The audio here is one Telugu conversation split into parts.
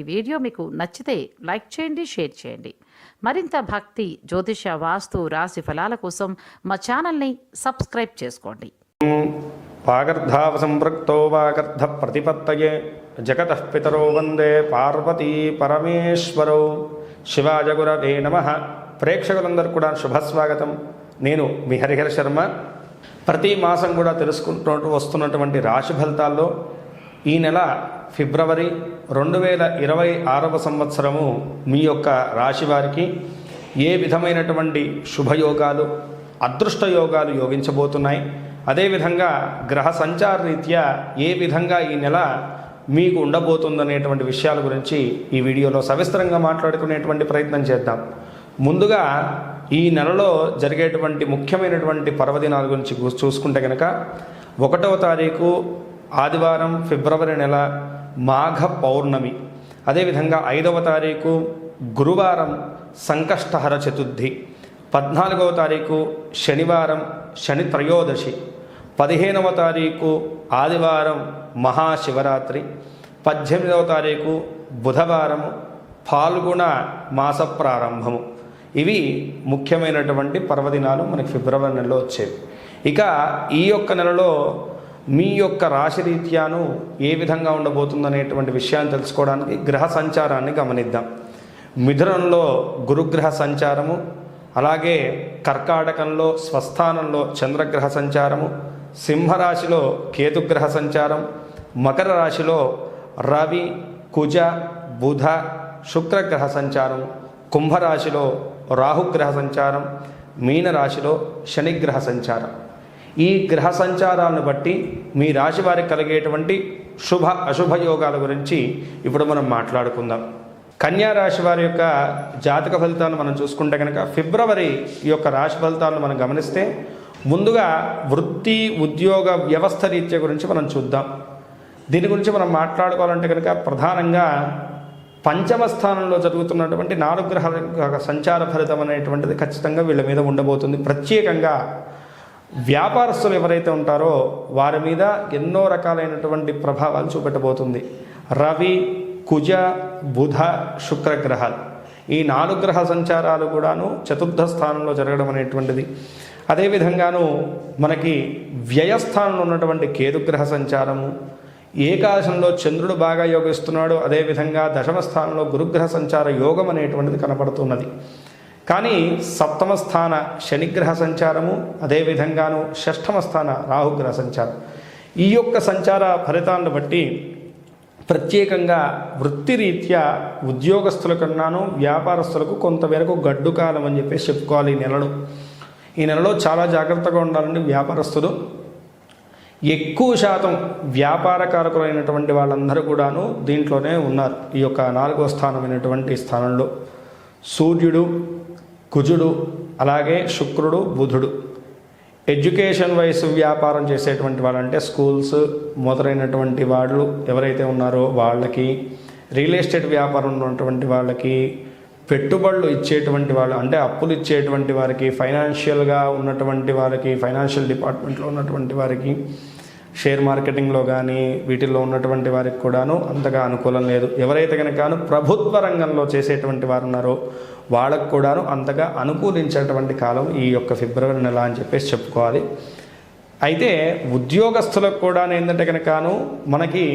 ఈ వీడియో మీకు నచ్చితే లైక్ చేయండి షేర్ చేయండి. మరింత భక్తి జ్యోతిష వాస్తు రాశి ఫలాల కోసం మా ఛానల్ని సబ్స్క్రైబ్ చేసుకోండి. వాగర్ధావ సంపృక్తో వాగర్ధ ప్రతిపత్తయే జగత పితరో వందే పార్వతీ పరమేశ్వరౌ. శివాయ గురవే నమ. ప్రేక్షకులందరూ కూడా శుభస్వాగతం. నేను మీ హరిహర శర్మ. ప్రతి మాసం కూడా తెలుసుకుంటూ వస్తున్నటువంటి రాశి ఫలితాల్లో ఈ నెల ఫిబ్రవరి రెండు వేల ఇరవై ఆరవ సంవత్సరము మీ యొక్క రాశి వారికి ఏ విధమైనటువంటి శుభయోగాలు అదృష్ట యోగాలు యోగించబోతున్నాయి? అదేవిధంగా గ్రహ సంచార రీత్యా ఏ విధంగా ఈ నెల మీకు ఉండబోతుందనేటువంటి విషయాల గురించి ఈ వీడియోలో సవిస్తరంగా మాట్లాడుకునేటువంటి ప్రయత్నం చేద్దాం. ముందుగా ఈ నెలలో జరిగేటువంటి ముఖ్యమైనటువంటి పర్వదినాల గురించి చూసుకుంటే కనుక ఒకటవ తారీఖు ఆదివారం ఫిబ్రవరి నెల మాఘ పౌర్ణమి. అదేవిధంగా ఐదవ తారీఖు గురువారం సంకష్టహర చతుర్థి. పద్నాలుగవ తారీఖు శనివారం శని త్రయోదశి. పదిహేనవ తారీఖు ఆదివారం మహాశివరాత్రి. పద్దెనిమిదవ తారీఖు బుధవారం పాల్గొన మాస ప్రారంభము. ఇవి ముఖ్యమైనటువంటి పర్వదినాలు మనకి ఫిబ్రవరి నెలలో వచ్చేవి. ఇక ఈ యొక్క నెలలో మీ యొక్క రాశి రీత్యాను ఏ విధంగా ఉండబోతుందనేటువంటి విషయాన్ని తెలుసుకోవడానికి గ్రహ సంచారాన్ని గమనిద్దాం. మిథునంలో గురుగ్రహ సంచారము అలాగే కర్కాటకంలో స్వస్థానంలో చంద్రగ్రహ సంచారము సింహరాశిలో కేతుగ్రహ సంచారం మకర రాశిలో రవి కుజ బుధ శుక్రగ్రహ సంచారం కుంభరాశిలో రాహుగ్రహ సంచారం మీనరాశిలో శనిగ్రహ సంచారం. ఈ గ్రహ సంచారాలను బట్టి మీ రాశి వారికి కలిగేటువంటి శుభ అశుభ యోగాల గురించి ఇప్పుడు మనం మాట్లాడుకుందాం. కన్యా రాశి వారి యొక్క జాతక ఫలితాలను మనం చూసుకుంటే కనుక ఫిబ్రవరి ఈ యొక్క రాశి ఫలితాలను మనం గమనిస్తే ముందుగా వృత్తి ఉద్యోగ వ్యవస్థ రీత్యా గురించి మనం చూద్దాం. దీని గురించి మనం మాట్లాడుకోవాలంటే కనుక ప్రధానంగా పంచమ స్థానంలో జరుగుతున్నటువంటి నాలుగు గ్రహాల యొక్క సంచార ఫలితం అనేటువంటిది ఖచ్చితంగా వీళ్ళ మీద ఉండబోతుంది. ప్రత్యేకంగా వ్యాపారస్తులు ఎవరైతే ఉంటారో వారి మీద ఎన్నో రకాలైనటువంటి ప్రభావాలు చూపెట్టబోతుంది. రవి కుజ బుధ శుక్రగ్రహాలు ఈ నాలుగు గ్రహ సంచారాలు కూడాను చతుర్థ స్థానంలో జరగడం అనేటువంటిది. అదేవిధంగాను మనకి వ్యయస్థానంలో ఉన్నటువంటి కేతుగ్రహ సంచారము ఏకాదశంలో చంద్రుడు బాగా యోగిస్తున్నాడు అదేవిధంగా దశమ స్థానంలో గురుగ్రహ సంచార యోగం అనేటువంటిది కనపడుతున్నది. కానీ సప్తమ స్థాన శనిగ్రహ సంచారము అదేవిధంగాను షష్ఠమ స్థాన రాహుగ్రహ సంచారం. ఈ యొక్క సంచార ఫలితాలను బట్టి ప్రత్యేకంగా వృత్తిరీత్యా ఉద్యోగస్తుల కన్నాను వ్యాపారస్తులకు కొంతమేరకు గడ్డు కాలం అని చెప్పేసి చెప్పుకోవాలి ఈ నెలలో. ఈ నెలలో చాలా జాగ్రత్తగా ఉండాలండి వ్యాపారస్తులు. ఎక్కువ శాతం వ్యాపారకారకులైనటువంటి వాళ్ళందరూ కూడాను దీంట్లోనే ఉన్నారు. ఈ యొక్క నాలుగో స్థానమైనటువంటి స్థానంలో. సూర్యుడు కుజుడు అలాగే శుక్రుడు బుధుడు. ఎడ్యుకేషన్ వైస్ వ్యాపారం చేసేటువంటి వాళ్ళంటే స్కూల్స్ మొదలైనటువంటి వాళ్ళు ఎవరైతే ఉన్నారో వాళ్ళకి రియల్ ఎస్టేట్ వ్యాపారం ఉన్నటువంటి వాళ్ళకి పెట్టుబడులు ఇచ్చేటువంటి వాళ్ళు అంటే అప్పులు ఇచ్చేటువంటి వారికి ఫైనాన్షియల్గా ఉన్నటువంటి వారికి ఫైనాన్షియల్ డిపార్ట్మెంట్లో ఉన్నటువంటి వారికి షేర్ మార్కెటింగ్లో కానీ వీటిల్లో ఉన్నటువంటి వారికి కూడాను అంతగా అనుకూలం లేదు. ఎవరైతే కనుక ప్రభుత్వ రంగంలో చేసేటువంటి వారు ఉన్నారో వాళ్ళకు కూడాను అంతగా అనుకూలించేటువంటి కాలం ఈ యొక్క ఫిబ్రవరి నెల అని చెప్పేసి చెప్పుకోవాలి. అయితే ఉద్యోగస్తులకు కూడా ఏంటంటే కనుకను మనకి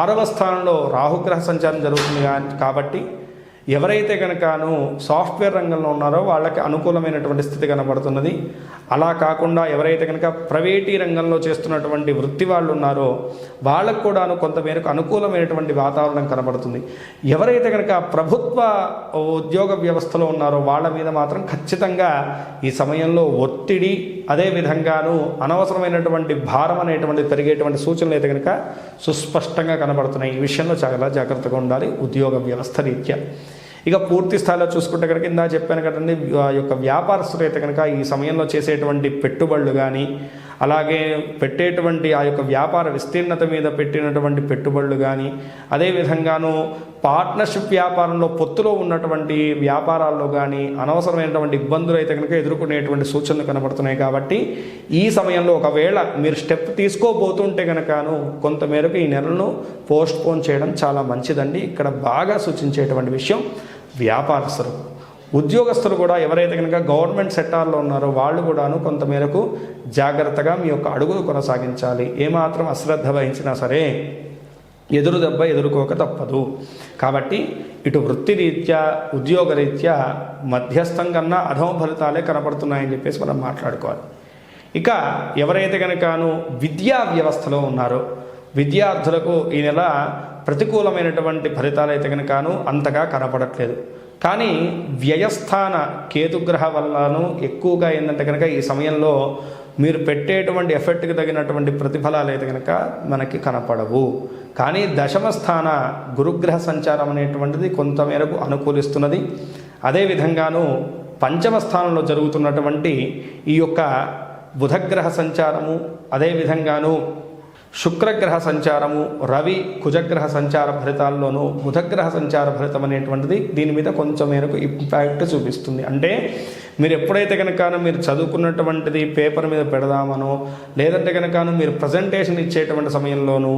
ఆరవ స్థానంలో రాహుగ్రహ సంచారం జరుగుతుంది కాబట్టి ఎవరైతే కనుకను సాఫ్ట్వేర్ రంగంలో ఉన్నారో వాళ్ళకి అనుకూలమైనటువంటి స్థితి కనబడుతున్నది. అలా కాకుండా ఎవరైతే కనుక ప్రైవేటీ రంగంలో చేస్తున్నటువంటి వృత్తి వాళ్ళు ఉన్నారో వాళ్ళకు కూడాను కొంతమేరకు అనుకూలమైనటువంటి వాతావరణం కనబడుతుంది. ఎవరైతే కనుక ప్రభుత్వ ఉద్యోగ వ్యవస్థలో ఉన్నారో వాళ్ళ మీద మాత్రం ఖచ్చితంగా ఈ సమయంలో ఒత్తిడి అదే విధంగాను అనవసరమైనటువంటి భారం అనేటువంటి పెరిగేటువంటి సూచనలు అయితే కనుక సుస్పష్టంగా కనబడుతున్నాయి. ఈ విషయంలో చాలా జాగ్రత్తగా ఉండాలి. ఉద్యోగ వ్యవస్థ రీత్యా. ఇక పూర్తి స్థాయిలో చూసుకుంటే కనుక ఇందా చెప్పాను కదండి ఆ యొక్క వ్యాపారస్తులు అయితే కనుక ఈ సమయంలో చేసేటువంటి పెట్టుబడులు కానీ అలాగే పెట్టేటువంటి ఆ యొక్క వ్యాపార విస్తీర్ణత మీద పెట్టినటువంటి పెట్టుబడులు కానీ అదేవిధంగాను పార్ట్నర్షిప్ వ్యాపారంలో పొత్తులో ఉన్నటువంటి వ్యాపారాల్లో కానీ అనవసరమైనటువంటి ఇబ్బందులు అయితే కనుక ఎదుర్కొనేటువంటి సూచనలు కనబడుతున్నాయి కాబట్టి ఈ సమయంలో ఒకవేళ మీరు స్టెప్ తీసుకోబోతుంటే కనుకను కొంతమేరకు ఈ నెలను పోస్ట్ పోన్ చేయడం చాలా మంచిదండి. ఇక్కడ బాగా సూచించేటువంటి విషయం వ్యాపారస్తులు. ఉద్యోగస్తులు కూడా ఎవరైతే కనుక గవర్నమెంట్ సెక్టార్లో ఉన్నారో వాళ్ళు కూడాను కొంతమేరకు జాగ్రత్తగా మీ యొక్క అడుగులు కొనసాగించాలి. ఏమాత్రం అశ్రద్ధ వహించినా సరే ఎదురు దెబ్బ ఎదుర్కోక తప్పదు. కాబట్టి ఇటు వృత్తిరీత్యా ఉద్యోగరీత్యా మధ్యస్థం కన్నా అధమ ఫలితాలే కనపడుతున్నాయని చెప్పేసి మనం మాట్లాడుకోవాలి. ఇక ఎవరైతే కనుకను విద్యా వ్యవస్థలో ఉన్నారో విద్యార్థులకు ఈ నెల ప్రతికూలమైనటువంటి ఫలితాలు అయితే కనుకను అంతగా కనపడట్లేదు. కానీ వ్యయస్థాన కేతుగ్రహ వల్లనూ ఎక్కువగా ఏంటంటే కనుక ఈ సమయంలో మీరు పెట్టేటువంటి ఎఫెక్ట్కి తగినటువంటి ప్రతిఫలాలు అయితే కనుక మనకి కనపడవు. కానీ దశమ స్థాన గురుగ్రహ సంచారం అనేటువంటిది కొంతమేరకు అనుకూలిస్తున్నది. అదేవిధంగాను పంచమ స్థానంలో జరుగుతున్నటువంటి ఈ యొక్క బుధగ్రహ సంచారము అదేవిధంగాను శుక్రగ్రహ సంచారము రవి కుజగ్రహ సంచార ఫలితాల్లోనూ బుధగ్రహ సంచార ఫలితం అనేటువంటిది దీని మీద కొంచెం మేరకు ఇంపాక్ట్ చూపిస్తుంది. అంటే మీరు ఎప్పుడైతే కనుక మీరు చదువుకున్నటువంటిది పేపర్ మీద పెడదామనో లేదంటే కనుక మీరు ప్రజెంటేషన్ ఇచ్చేటువంటి సమయంలోనూ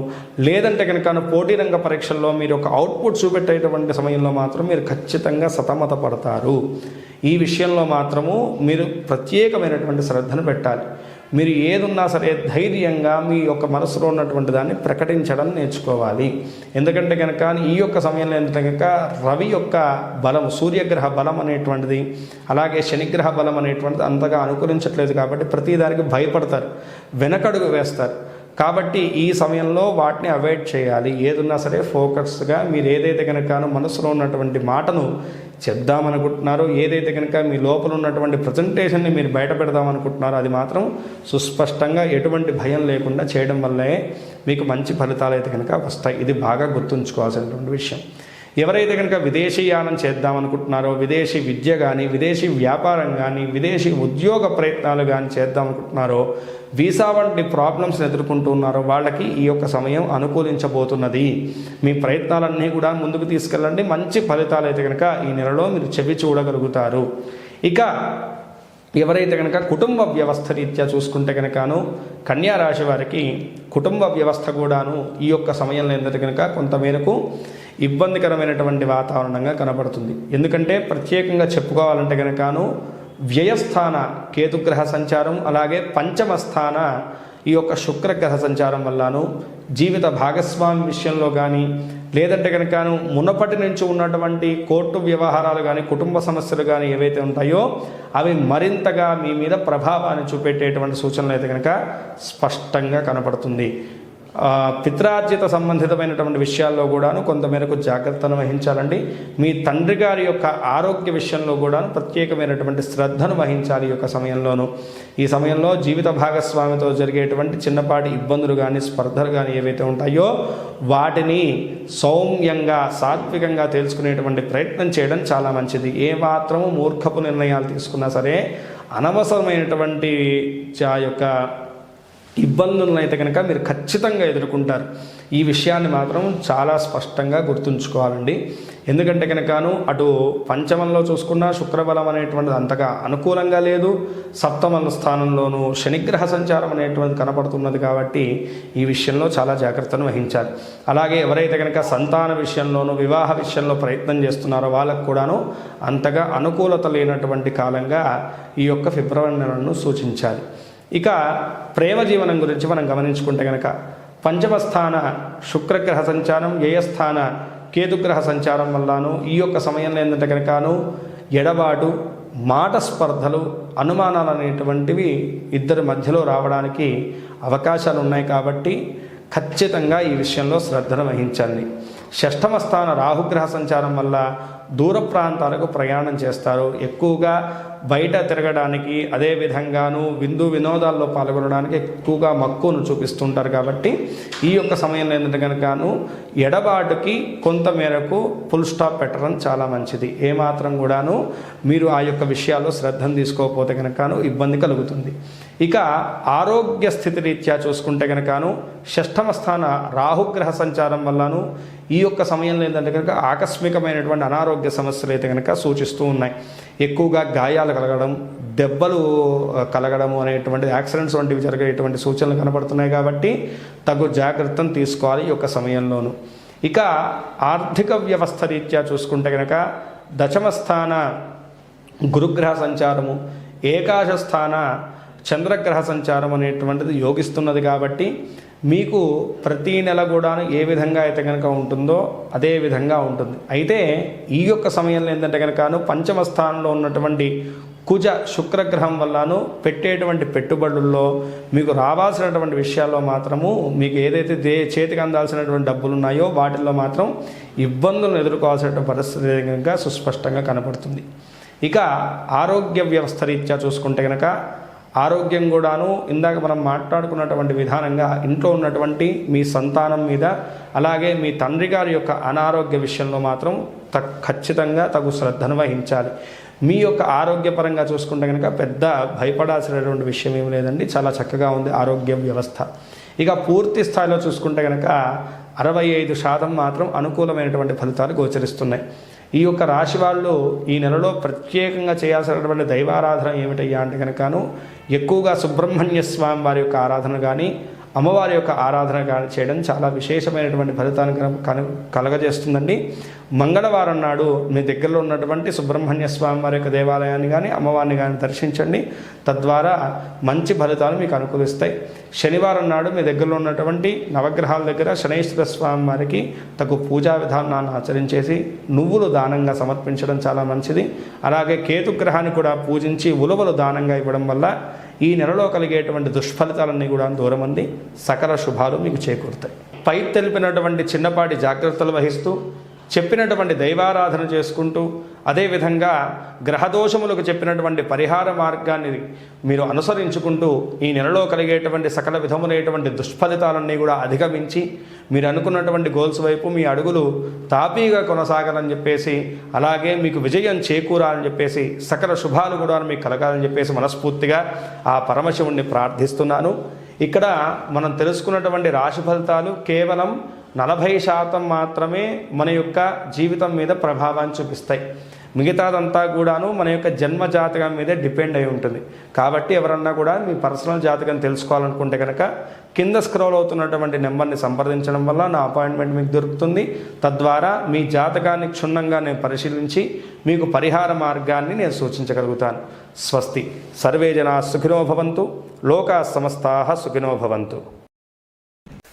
లేదంటే కనుక పోటీ రంగ పరీక్షల్లో మీరు ఒక అవుట్పుట్ చూపెట్టేటువంటి సమయంలో మాత్రం మీరు ఖచ్చితంగా సతమత పడతారు. ఈ విషయంలో మాత్రము మీరు ప్రత్యేకమైనటువంటి శ్రద్ధను పెట్టాలి. మీరు ఏదున్నా సరే ధైర్యంగా మీ యొక్క మనసులో ఉన్నటువంటి దాన్ని ప్రకటించడం నేర్చుకోవాలి. ఎందుకంటే కనుక ఈ యొక్క సమయంలో ఏంటంటే కనుక రవి యొక్క బలం సూర్యగ్రహ బలం అనేటువంటిది అలాగే శనిగ్రహ బలం అనేటువంటిది అంతగా అనుకూలించట్లేదు కాబట్టి ప్రతిదానికి భయపడతారు వెనకడుగు వేస్తారు. కాబట్టి ఈ సమయంలో వాటిని అవాయిడ్ చేయాలి. ఏదున్నా సరే ఫోకస్గా మీరు ఏదైతే కనుక మనసులో ఉన్నటువంటి మాటను చెప్దామనుకుంటున్నారో ఏదైతే కనుక మీ లోపల ఉన్నటువంటి ప్రజెంటేషన్ని మీరు బయట పెడదామనుకుంటున్నారో అది మాత్రం సుస్పష్టంగా ఎటువంటి భయం లేకుండా చేయడం వల్లే మీకు మంచి ఫలితాలు అయితే కనుక వస్తాయి. ఇది బాగా గుర్తుంచుకోవాల్సినటువంటి విషయం. ఎవరైతే కనుక విదేశీయానం చేద్దామనుకుంటున్నారో విదేశీ విద్య కానీ విదేశీ వ్యాపారం కానీ విదేశీ ఉద్యోగ ప్రయత్నాలు కానీ చేద్దామనుకుంటున్నారో వీసా వంటి ప్రాబ్లమ్స్ ఎదుర్కొంటూ ఉన్నారో వాళ్ళకి ఈ యొక్క సమయం అనుకూలించబోతున్నది. మీ ప్రయత్నాలన్నీ కూడా ముందుకు తీసుకెళ్ళండి. మంచి ఫలితాలు అయితే కనుక ఈ నెలలో మీరు చెవి చూడగలుగుతారు. ఇక ఎవరైతే కనుక కుటుంబ వ్యవస్థ రీత్యా చూసుకుంటే కనుకను కన్యా రాశి వారికి కుటుంబ వ్యవస్థ కూడాను ఈ యొక్క సమయంలో ఏంటంటే కనుక కొంతమేరకు ఇబ్బందికరమైనటువంటి వాతావరణంగా కనబడుతుంది ఎందుకంటే ప్రత్యేకంగా చెప్పుకోవాలంటే కనుకను వ్యయస్థాన కేతుగ్రహ సంచారం అలాగే పంచమస్థాన ఈ యొక్క శుక్రగ్రహ సంచారం వల్లను జీవిత భాగస్వామి విషయంలో కానీ లేదంటే కనుకను మునపటి నుంచి ఉన్నటువంటి కోర్టు వ్యవహారాలు కానీ కుటుంబ సమస్యలు కానీ ఏవైతే ఉంటాయో అవి మరింతగా మీ మీద ప్రభావాన్ని చూపెట్టేటువంటి సూచనలు అయితే కనుక స్పష్టంగా కనపడుతుంది. పిత్రార్జిత సంబంధితమైనటువంటి విషయాల్లో కూడాను కొంతమేరకు జాగ్రత్తను వహించాలండి. మీ తండ్రి గారి యొక్క ఆరోగ్య విషయంలో కూడాను ప్రత్యేకమైనటువంటి శ్రద్ధను వహించాలి ఈ యొక్క సమయంలోనూ. ఈ సమయంలో జీవిత భాగస్వామితో జరిగేటువంటి చిన్నపాటి ఇబ్బందులు కానీ స్పర్ధలు కానీ ఏవైతే ఉంటాయో వాటిని సౌమ్యంగా సాత్వికంగా తెలుసుకునేటువంటి ప్రయత్నం చేయడం చాలా మంచిది. ఏ మాత్రము మూర్ఖపు నిర్ణయాలు తీసుకున్నా సరే అనవసరమైనటువంటి ఆ యొక్క ఇబ్బందులను అయితే కనుక మీరు ఖచ్చితంగా ఎదుర్కొంటారు. ఈ విషయాన్ని మాత్రం చాలా స్పష్టంగా గుర్తుంచుకోవాలండి. ఎందుకంటే కనుకను అటు పంచమంలో చూసుకున్న శుక్రబలం అనేటువంటిది అంతగా అనుకూలంగా లేదు. సప్తమ స్థానంలోనూ శనిగ్రహ సంచారం అనేటువంటిది కనపడుతున్నది కాబట్టి ఈ విషయంలో చాలా జాగ్రత్తను వహించాలి. అలాగే ఎవరైతే కనుక సంతాన విషయంలోనూ వివాహ విషయంలో ప్రయత్నం చేస్తున్నారో వాళ్ళకు కూడాను అంతగా అనుకూలత లేనటువంటి కాలంగా ఈ యొక్క ఫిబ్రవరి నెలను సూచించాలి. ఇక ప్రేమ జీవనం గురించి మనం గమనించుకుంటే కనుక పంచమస్థాన శుక్రగ్రహ సంచారం వ్యయస్థాన కేతుగ్రహ సంచారం వల్లను ఈ యొక్క సమయంలో ఏంటంటే కనుకను ఎడబాటు మాట స్పర్ధలు అనుమానాలు అనేటువంటివి ఇద్దరి మధ్యలో రావడానికి అవకాశాలు ఉన్నాయి కాబట్టి ఖచ్చితంగా ఈ విషయంలో శ్రద్ధను వహించండి. షష్టమ స్థాన రాహుగ్రహ సంచారం వల్ల దూర ప్రాంతాలకు ప్రయాణం చేస్తారు. ఎక్కువగా బయట తిరగడానికి అదే విధంగాను విందు వినోదాల్లో పాల్గొనడానికి ఎక్కువగా మక్కువను చూపిస్తుంటారు కాబట్టి ఈ యొక్క సమయంలో ఏంటంటే కనుకను ఎడబాటుకి కొంత మేరకు ఫుల్ స్టాప్ పెట్టడం చాలా మంచిది. ఏమాత్రం కూడాను మీరు ఆ యొక్క విషయాల్లో శ్రద్ధను తీసుకోకపోతే కనుకను ఇబ్బంది కలుగుతుంది. ఇక ఆరోగ్య స్థితి రీత్యా చూసుకుంటే కనుకను షష్టమ స్థాన రాహుగ్రహ సంచారం వల్లను ఈ యొక్క సమయంలో ఏంటంటే కనుక ఆకస్మికమైనటువంటి అనారోగ్య సమస్యలు అయితే కనుక సూచిస్తూ ఉన్నాయి. ఎక్కువగా గాయాలు కలగడం దెబ్బలు కలగడము అనేటువంటి యాక్సిడెంట్స్ వంటివి జరిగేటువంటి సూచనలు కనబడుతున్నాయి కాబట్టి తగు జాగ్రత్తను తీసుకోవాలి ఈ యొక్క సమయంలోనూ. ఇక ఆర్థిక వ్యవస్థ రీత్యా చూసుకుంటే కనుక దశమ స్థాన గురుగ్రహ సంచారము ఏకాశ స్థాన చంద్రగ్రహ సంచారం అనేటువంటిది యోగిస్తున్నది కాబట్టి మీకు ప్రతి నెల కూడా ఏ విధంగా అయితే కనుక ఉంటుందో అదే విధంగా ఉంటుంది. అయితే ఈ యొక్క సమయంలో ఏంటంటే కనుకను పంచమ స్థానంలో ఉన్నటువంటి కుజ శుక్రగ్రహం వల్లను పెట్టేటువంటి పెట్టుబడుల్లో మీకు రావాల్సినటువంటి విషయాల్లో మాత్రము మీకు ఏదైతే దే చేతికి అందాల్సినటువంటి డబ్బులు ఉన్నాయో వాటిల్లో మాత్రం ఇబ్బందులను ఎదుర్కోవాల్సినటువంటి పరిస్థితి కనుక సుస్పష్టంగా కనపడుతుంది. ఇక ఆరోగ్య వ్యవస్థ రీత్యా చూసుకుంటే కనుక ఆరోగ్యం కూడాను ఇందాక మనం మాట్లాడుకున్నటువంటి విధానంగా ఇంట్లో ఉన్నటువంటి మీ సంతానం మీద అలాగే మీ తండ్రి గారి యొక్క అనారోగ్య విషయంలో మాత్రం త ఖచ్చితంగా తగు శ్రద్ధను వహించాలి. మీ యొక్క ఆరోగ్యపరంగా చూసుకుంటే కనుక పెద్ద భయపడాల్సినటువంటి విషయం ఏమి లేదండి. చాలా చక్కగా ఉంది ఆరోగ్య వ్యవస్థ. ఇక పూర్తి స్థాయిలో చూసుకుంటే కనుక అరవై ఐదు శాతం మాత్రం అనుకూలమైనటువంటి ఫలితాలు గోచరిస్తున్నాయి. ఈ యొక్క రాశి వాళ్ళు ఈ నెలలో ప్రత్యేకంగా చేయాల్సినటువంటి దైవారాధన ఏమిటయ్యా అంటే కనుకను ఎక్కువగా సుబ్రహ్మణ్య స్వామి వారి యొక్క ఆరాధన కానీ అమ్మవారి యొక్క ఆరాధన కానీ చేయడం చాలా విశేషమైనటువంటి ఫలితాన్ని కన- కలగజేస్తుందండి. మంగళవారం నాడు మీ దగ్గరలో ఉన్నటువంటి సుబ్రహ్మణ్య స్వామి వారి యొక్క దేవాలయాన్ని కానీ అమ్మవారిని కానీ దర్శించండి. తద్వారా మంచి ఫలితాలు మీకు అనుకూలిస్తాయి. శనివారం నాడు మీ దగ్గరలో ఉన్నటువంటి నవగ్రహాల దగ్గర శనైశ్వర స్వామి వారికి తగు పూజా విధానాన్ని ఆచరించేసి నువ్వులు దానంగా సమర్పించడం చాలా మంచిది. అలాగే కేతుగ్రహాన్ని కూడా పూజించి ఉలువలు దానంగా ఇవ్వడం వల్ల ఈ నెలలో కలిగేటువంటి దుష్ఫలితాలన్నీ కూడా దూరమంది సకల శుభాలు మీకు చేకూరుతాయి. పై తెలిపినటువంటి చిన్నపాటి జాగ్రత్తలు వహిస్తూ చెప్పినటువంటి దైవారాధన చేసుకుంటూ అదేవిధంగా గ్రహదోషములకు చెప్పినటువంటి పరిహార మార్గాన్ని మీరు అనుసరించుకుంటూ ఈ నెలలో కలిగేటువంటి సకల విధములైనటువంటి దుష్ఫలితాలన్నీ కూడా అధిగమించి మీరు అనుకున్నటువంటి గోల్స్ వైపు మీ అడుగులు తాపీగా కొనసాగాలని చెప్పేసి అలాగే మీకు విజయం చేకూరాలని చెప్పేసి సకల శుభాలు కూడా మీకు కలగాలని చెప్పేసి మనస్ఫూర్తిగా ఆ పరమశివుణ్ణి ప్రార్థిస్తున్నాను. ఇక్కడ మనం తెలుసుకున్నటువంటి రాశి ఫలితాలు కేవలం నలభై శాతం మాత్రమే మన యొక్క జీవితం మీద ప్రభావాన్ని చూపిస్తాయి. మిగతాదంతా కూడాను మన యొక్క జన్మ జాతకం మీదే డిపెండ్ అయి ఉంటుంది. కాబట్టి ఎవరన్నా కూడా మీ పర్సనల్ జాతకం తెలుసుకోవాలనుకుంటే కనుక కింద స్క్రోల్ అవుతున్నటువంటి నెంబర్ని సంప్రదించడం వల్ల నా అపాయింట్మెంట్ మీకు దొరుకుతుంది. తద్వారా మీ జాతకాన్ని క్షుణ్ణంగా నేను పరిశీలించి మీకు పరిహార మార్గాన్ని నేను సూచించగలుగుతాను. స్వస్తి. సర్వే జనా సుఖినో భవంతు. లోకా సమస్తా సుఖినో భవంతు.